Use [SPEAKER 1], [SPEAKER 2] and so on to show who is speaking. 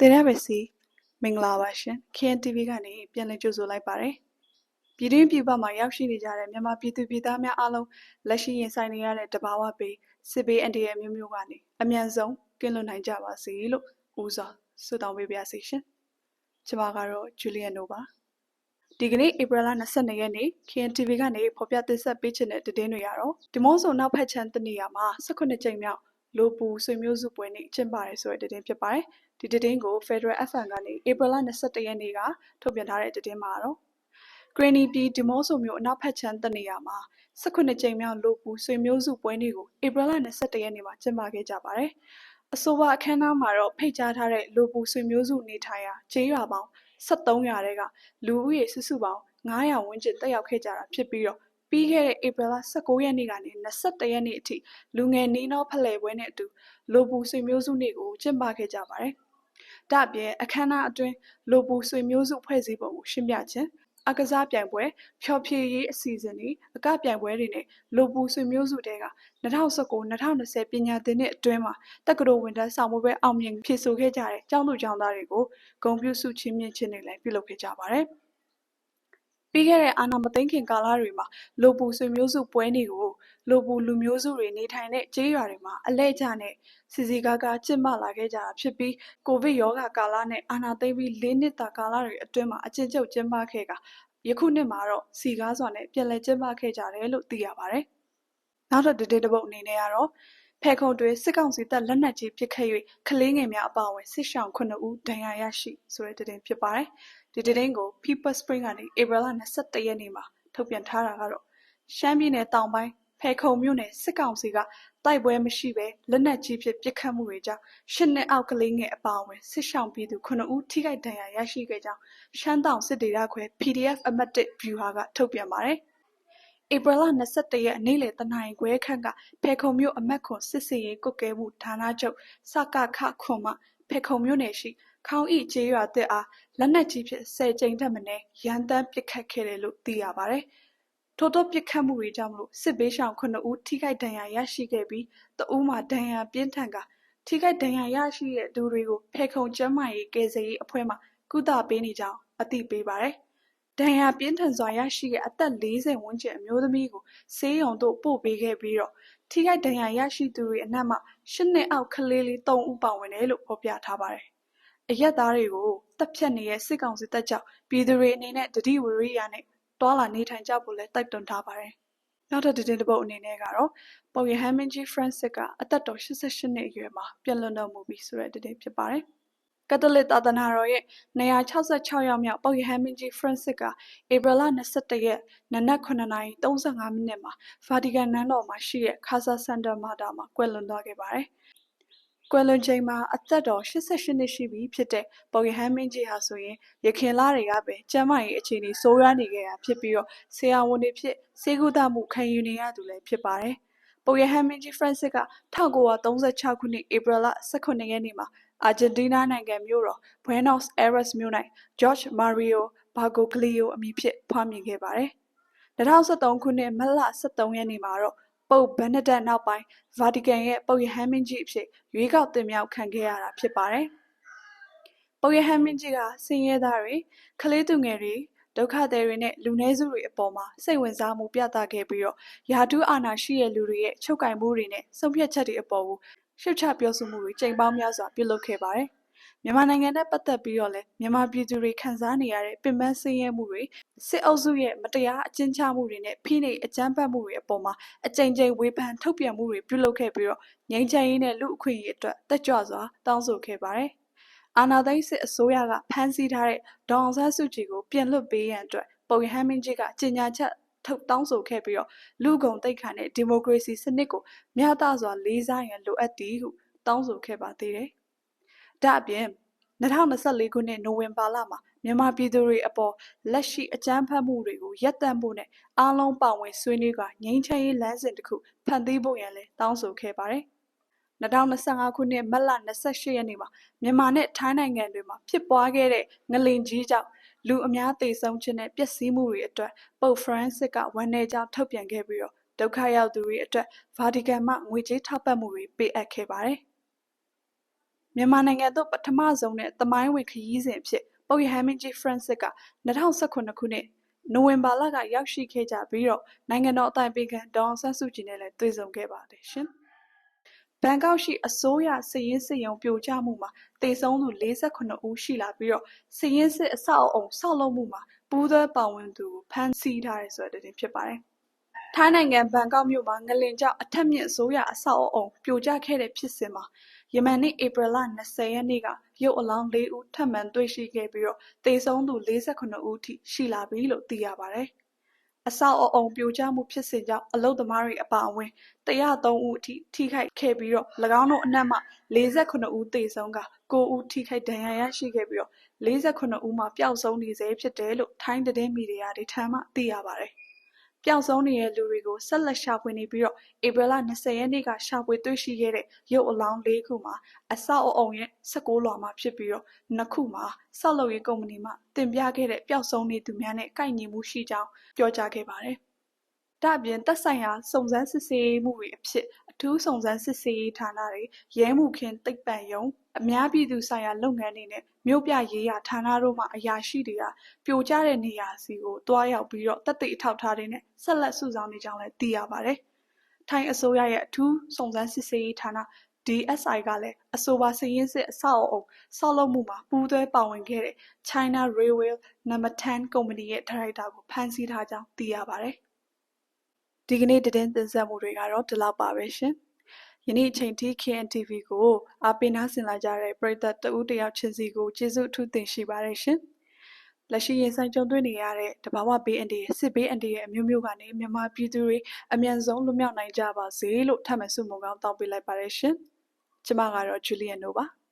[SPEAKER 1] တင်ရပါစီမင်္ဂလာပါရှင် KNTV ကနေပြန်လည်ကြိုဆိုလိုက်ပါတယ်ပြည်တွင်းပြည်ပမှာရောက်ရှိနေကြတဲ့မြန်မာပြည်သူပြည်သားများအားလုံးလက်ရှိရင်ဆိုင်နေရတဲ့တဘာဝပေးစစ်ဘေးအန္တရာယ်မျိုးမျိုးကနေအမြန်ဆုံးကင်းလွတ်နိုင်ကြပါစေလို့ဦးစွာဆုတောင်းပေးပါစေရှင်ကျွန်မကတော့ဂျူလီယန်နိုပါဒီကနေ့ဧပြီလ22ရက်နေ့ KNTV ကနေဖော်ပြတင်ဆက်ပေးချင်တဲ့သတင်းတွေကတော့ဒီမော့ဆိုနောက်ဖက်ချမ်းတနေရာမှာ18ကြိမ်မြောက် လိုပူဆွေမျိုးစုပွဲနေ့ကျင်းပရဲဆိုတဲ့သတင်းဖြစ်ပါတယ်ဒီသတင်းကို Federal FM ကနေဧပြီလ22ရက်နေ့ကထုတ်ပြန်ထားတဲ့သတင်းမှာတော့ဂရနီပြည်ဒီမော့ဆိုမျိုးအနောက်ဖက်ချမ်းတနေရာမှာ18ကြိမ်မြောက်လိုပူဆွေမျိုးစုပွဲနေ့ကိုဧပြီလ22ရက်နေ့မှာကျင်းပခဲ့ကြပါတယ်အဆိုပါအခမ်းအနားမှာတော့ဖိတ်ကြားထားတဲ့လိုပူဆွေမျိုးစုနေထိုင်ရာကျေးရွာပေါင်း73ရာတဲကလူဦးရေစုစုပေါင်း900ဝန်းကျင်တက်ရောက်ခဲ့ကြတာဖြစ်ပြီးတော့ ပြီးခဲ့တဲ့ဧပြီလ19ရက်နေ့ကနေ21ရက်နေ့အထိလူငယ်နီးနောဖလှယ်ပွဲနဲ့အတူလိုပူဆွေမျိုးစုနေ့ကိုကျင်းပခဲ့ကြပါတယ်။ဒါ့အပြင်အခမ်းအနားအတွင်းလိုပူဆွေမျိုးစုဖွဲ့စည်းပုံကိုရှင်းပြခြင်းအကစားပြိုင်ပွဲဖြော်ဖြေရေးအစီအစဉ်တွေအကပြိုင်ပွဲတွေနဲ့လိုပူဆွေမျိုးစုတဲက2019-2020ပညာသင်နှစ်အတွင်းမှာတက္ကသိုလ်ဝန်ထမ်းဆောင်မှုပဲအောင်မြင်ဖြည့်ဆို့ခဲ့ကြတဲ့ကျောင်းသူကျောင်းသားတွေကိုဂုဏ်ပြုဆုချီးမြှင့်ခြင်းတွေလည်းပြုလုပ်ခဲ့ကြပါတယ်။ ပြီးခဲ့တဲ့အာဏာမသိမ်းခင်ကာလတွေမှာလိုပူဆွေမျိုးစုပွဲတွေကိုလိုပူလူမျိုးစုတွေနေထိုင်တဲ့ကျေးရွာတွေမှာအလဲကျနဲ့စီစီကားကားကျင့်ပလာခဲ့ကြတာဖြစ်ပြီးကိုဗစ်ရောဂါကာလနဲ့အာဏာသိမ်းပြီး၄နှစ်တာကာလတွေအတွင်းမှာအကျဉ်းချုပ်ကျင်းပခဲ့ကယခုနှစ်မှာတော့စီကားစွာနဲ့ပြန်လည်ကျင်းပခဲ့ကြတယ်လို့သိရပါတယ်။နောက်ထပ်တတိတပုတ်အနေနဲ့ကတော့ဖဲခုံတွေစစ်ကောင်စီတပ်လက်နက်ကြီးပစ်ခတ်၍ကလေးငယ်များအပါအဝင်စစ်ရှောင်9ဦးဒဏ်ရာရရှိဆိုတဲ့သတင်းဖြစ်ပါတယ်။ ဒီသတင်းကို People Spring ကနေ ဧပြီလ22ရက်နေ့မှာ ထုတ်ပြန်ထားတာကတော့ ရှမ်းပြည်နယ်တောင်ပိုင်းဖဲခုံမြို့နယ်စစ်ကောင်စီက တိုက်ပွဲမရှိဘဲ လက်နက်ကြီးဖြင့် ပစ်ခတ်မှုတွေကြောင့်ရှစ်နှစ်အောက်ကလေးငယ်အပါအဝင် စစ်ရှောင်ပြည်သူ9ဦး ထိခိုက်ဒဏ်ရာရရှိခဲ့ကြောင်း ရှမ်းတောင်စစ်ဒေသခွဲ PDF အမှတ် 1 ဗျူဟာက ထုတ်ပြန်ပါတယ်။ဧပြီလ21ရက်နေ့လယ်တနာရီခွဲခန့်ကဖေခုံမြို့ အမတ်ခွန်စစ်စေးရေးကုတ်ကဲမှုဌာနချုပ် စကခခွန်မှဖေခုံမြို့နယ်ရှိ ခေါင်းဤကျေးရွာတစ်အား လက်နက်ကြီးဖြင့်10ကြိမ်ထက်မနည်းရန်တမ်းပစ်ခတ်ခဲ့တယ်လို့ သိရပါတယ်။ထို့သောပစ်ခတ်မှုတွေကြောင့်မလို့စစ်ဘေးရှောင်9ဦး ထိခိုက်ဒဏ်ရာရရှိခဲ့ပြီးတဦးမှာ ဒဏ်ရာပြင်းထန်ကထိခိုက်ဒဏ်ရာရရှိတဲ့သူတွေကိုဖေခုံကျန်းမာရေး ကယ်ဆယ်ရေးအဖွဲ့မှကုသပေးနေကြောင်း အသိပေးပါတယ်။ဒဏ်ရာပြင်းထန်စွာရရှိတဲ့ အသက်40ဝန်းကျင် အမျိုးသမီးကို ဆေးရုံသို့ ပို့ပေးခဲ့ပြီးတော့ ထိခိုက်ဒဏ်ရာရရှိသူတွေအနက်မှ ၈ နှစ်အောက် ကလေးလေး3ဦး ပါဝင်တယ်လို့ ဖော်ပြထားပါတယ်။ အရက်သားတွေကိုတပ်ဖြတ်နေတဲ့စစ်ကောင်စီတပ်ကြောင့်ပြည်သူတွေအနေနဲ့တတိဝရိယနဲ့တွာလာနေထိုင်ကြဖို့လည်းတိုက်တွန်းထားပါတယ်။နောက်ထပ်သတင်းတစ်ပုဒ်အနေနဲ့ကတော့ပုပ်ရဟန်းမင်းကြီး Francis ကအသက်တော်88နှစ်အရွယ်မှာပြန်လွန်တော်မူပြီဆိုတဲ့သတင်းဖြစ်ပါတယ်။ကက်သလစ်သာသနာတော်ရဲ့266ရောက်မြောက်ပုပ်ရဟန်းမင်းကြီး Francis ကဧပြီလ21ရက်နနက်9:35မိနစ်မှာဗာတီကန်နန်းတော်မှာရှိတဲ့ Casa Santa Marta မှာကွယ်လွန်သွားခဲ့ပါတယ်။ ကွယ်လွန်ချိန်မှာ အသက်တော်88နှစ်ရှိပြီဖြစ်တဲ့ ပုပ်ရဟန်းမင်းကြီးဟာဆိုရင်ရခင်လတွေကပဲ ကျန်းမာရေးအခြေအနေ ဆိုးရွားနေခဲ့တာဖြစ်ပြီးတော့ ဆရာဝန်တွေဖြစ်ဆေးကုသမှု ခံယူနေရသူလည်း ဖြစ်ပါတယ်။ပုပ်ရဟန်းမင်းကြီး Francis က1936ခုနှစ် ဧပြီလ18ရက်နေ့မှာ အာဂျင်တီးနားနိုင်ငံမြို့တော် Buenos Aires မြို့၌ဂျော့ချ်မာရီယိုဘာဂိုကလီယိုအမည်ဖြင့် ဖွားမြင်ခဲ့ပါတယ်။2013ခုနှစ် မတ်လ23ရက်နေ့မှာတော့ ပုပ်ဘန်နဒက်နောက်ပိုင်း ဗာတီကန်ရဲ့ ပုပ်ရဟန်းမင်းကြီးအဖြစ် ရွေးကောက်တင်မြှောက်ခံခဲ့ရတာဖြစ်ပါတယ်။ပုပ်ရဟန်းမင်းကြီးက ဆင်းရဲသားတွေ ကလေးသူငယ်တွေ ဒုက္ခသည်တွေနဲ့ လူနည်းစုတွေအပေါ်မှာ စိတ်ဝင်စားမှုပြသခဲ့ပြီးတော့ယာတူးအာဏာရှိတဲ့လူတွေရဲ့ ချုပ်ကင်မှုတွေနဲ့ ဆုံးဖြတ်ချက်တွေအပေါ်ကို ရှုတ်ချပြောဆိုမှုတွေ ကြိမ်ပေါင်းများစွာ ပြုလုပ်ခဲ့ပါတယ်။မြန်မာနိုင်ငံနဲ့ ပတ်သက်ပြီးတော့လည်း မြန်မာပြည်သူတွေ ခံစားနေရတဲ့ ပင်ပန်းဆင်းရဲမှုတွေ စစ်အုပ်စုရဲ့မတရားအကျဉ်းချမှုတွေနဲ့ဖိနှိပ်အကြမ်းဖက်မှုတွေအပေါ်မှာအကြိမ်ကြိမ်ဝေဖန်ထုတ်ပြန်မှုတွေပြုလုပ်ခဲ့ပြီးတော့ငြိမ်းချမ်းရေးနဲ့လူအခွင့်အရေးအတွက်တက်ကြွစွာတောင်းဆိုခဲ့ပါတယ်။အာဏာသိမ်းစစ်အစိုးရကဖမ်းဆီးထားတဲ့ဒေါအောင်ဆန်းစုကြည်ကိုပြန်လွှတ်ပေးရန်အတွက်ပုံရဟန်းမင်းကြီးကကြေညာချက်ထုတ်တောင်းဆိုခဲ့ပြီးတော့လူကုန်တိတ်ခါနဲ့ဒီမိုကရေစီစနစ်ကိုမျှတစွာလေးစားရန်လိုအပ်သည်ဟုတောင်းဆိုခဲ့ပါသေးတယ်။ဒါ့အပြင်2024ခုနှစ်နိုဝင်ဘာလမှာ မြန်မာပြည်သူတွေအပေါ်လက်ရှိအကြမ်းဖက်မှုတွေကိုရပ်တန့်ဖို့နဲ့အားလုံးပါဝင်ဆွေးနွေးကငြိမ်းချမ်းရေးလမ်းစဉ်တစ်ခုဖန်တီးဖို့ရန်လည်းတောင်းဆိုခဲ့ပါတယ်။2025ခုနှစ်မတ်လ28ရက်နေ့မှာမြန်မာနဲ့ထိုင်းနိုင်ငံတွေမှာဖြစ်ပွားခဲ့တဲ့ငလင်ကြီးကြောင့်လူအများသေဆုံးခြင်းနဲ့ပျက်စီးမှုတွေအတွက်ပုပ်ဖရန့်စစ်ကဝန်내ကြောင်းထုတ်ပြန်ခဲ့ပြီးတော့ဒုက္ခရောက်သူတွေအတွက်ဗာတီကန်မှငွေကြေးထောက်ပံ့မှုတွေပေးအပ်ခဲ့ပါတယ်။မြန်မာနိုင်ငံသို့ပထမဆုံးနဲ့သမိုင်းဝင်ခရီးစဉ်အဖြစ် ပုပ်ရဟန်းမင်းကြီး Francis က2019ခုနှစ်နိုဝင်ဘာလကရောက်ရှိခဲ့ကြပြီးတော့နိုင်ငံတော်အတိုင်ပင်ခံဒေါအောင်ဆန်းစုကြည်နဲ့လည်းတွေ့ဆုံခဲ့ပါတယ်ရှင်။ဘန်ကောက်ရှိအစိုးရစည်ရင်းစစ်ရုံပြိုကျမှုမှာတေဆုံးသူ48ဦးရှိလာပြီးတော့စည်ရင်းစစ်အဆောက်အအုံဆောက်လုပ်မှုမှာပူးသွဲပါဝင်သူကိုဖမ်းဆီးထားတယ်ဆိုတဲ့တင်ဖြစ်ပါတယ်။ ထိုင်းနိုင်ငံဘန်ကောက်မြို့မှာ ငလင်ကြောင့် အထက်မြင့် အစိုးရအဆောက်အအုံ ပြိုကျခဲ့တဲ့ဖြစ်စဉ်မှာ ယမန်နေ့ ဧပြီလ20ရက်နေ့က ရုပ်အလောင်း ၄ ဦး ထပ်မံတွေ့ရှိခဲ့ပြီးတော့တေဆုံးသူ48ဦးထိ ရှိလာပြီလို့ သိရပါတယ်။အဆောက်အအုံ ပြိုကျမှုဖြစ်စဉ်ကြောင့် အလုတ်သမားတွေ အပါအဝင်103ဦးအထိ ထိခိုက်ခဲ့ပြီးတော့၎င်းတို့အနက်မှ48ဦး သေဆုံးက9ဦး ထိခိုက်ဒဏ်ရာရရှိခဲ့ပြီးတော့48ဦးမှာ ပျောက်ဆုံးနေဆဲဖြစ်တယ်လို့ ထိုင်းသတင်းမီဒီယာတွေထံမှ သိရပါတယ်။ ပျောက်ဆုံးနေတဲ့လူတွေကို ဆက်လက်ရှာဖွေနေပြီးတော့ ဧပြီလ 20 ရက်နေ့က ရှာဖွေတွေ့ရှိခဲ့တဲ့ ရုပ်အလောင်း ၄ ခုမှာ အဆောက်အအုံရဲ့16လွှာမှာဖြစ်ပြီးတော့နှစ်ခုမှာ ဆောက်လုပ်ရေးကုမ္ပဏီမှ တင်ပြခဲ့တဲ့ ပျောက်ဆုံးနေသူများနဲ့ ကိုက်ညီမှုရှိကြောင်း ပြောကြားခဲ့ပါတယ်။ဒါ့အပြင် သက်ဆိုင်ရာ စုံစမ်းစစ်ဆေးမှုတွေအဖြစ် အထူးစုံစမ်းစစ်ဆေးရေးဌာနတွေ ရဲမှုခင်းသိပ္ပံယုံ အများပြည်သူဆိုင်ရာလုပ်ငန်းတွေနဲ့ မြို့ပြရေးရာဌာနတို့မှ အရာရှိတွေက ပြိုကျတဲ့နေရာစီကိုတွားရောက်ပြီးတော့တက်သိအထောက်ထားတွေနဲ့ ဆက်လက် စုဆောင်နေကြောင်းလည်း သိရပါတယ်။ထိုင်းအစိုးရရဲ့ အထူးစုံစမ်းစစ်ဆေးရေးဌာန DSI ကလည်း အဆိုပါစည်ရင်းစစ် အဆောက်အအုံဆောက်လုပ်မှုမှာ ပူးသွဲပါဝင်ခဲ့တဲ့ China Railway No. 10 ကုမ္ပဏီရဲ့ ဒါရိုက်တာကို ဖမ်းဆီးထားကြောင်း သိရပါတယ်။ဒီကနေ့ သတင်းတင်ဆက်မှုတွေကတော့ ဒီလောက်ပါပဲရှင်။ ယနေ့အချိန်ထိ KNTV ကိုအားပေးနားဆင်လာကြတဲ့ပရိသတ်တဦးတယောက်ချင်းစီကိုကျေးဇူးအထူးတင်ရှိပါတယ်ရှင်။လက်ရှိရင်ဆိုင်ကြုံတွေ့နေရတဲ့တဘာဝဘေးအန္တရာယ်စစ်ဘေးအန္တရာယ်အမျိုးမျိုးကနေမြန်မာပြည်သူတွေအမြန်ဆုံးလွတ်မြောက်နိုင်ကြပါစေလို့ထပ်မံဆုမွန်ကောင်းတောင်းပေးလိုက်ပါတယ်ရှင်။ကျမကတော့ Julian တို့ပါ။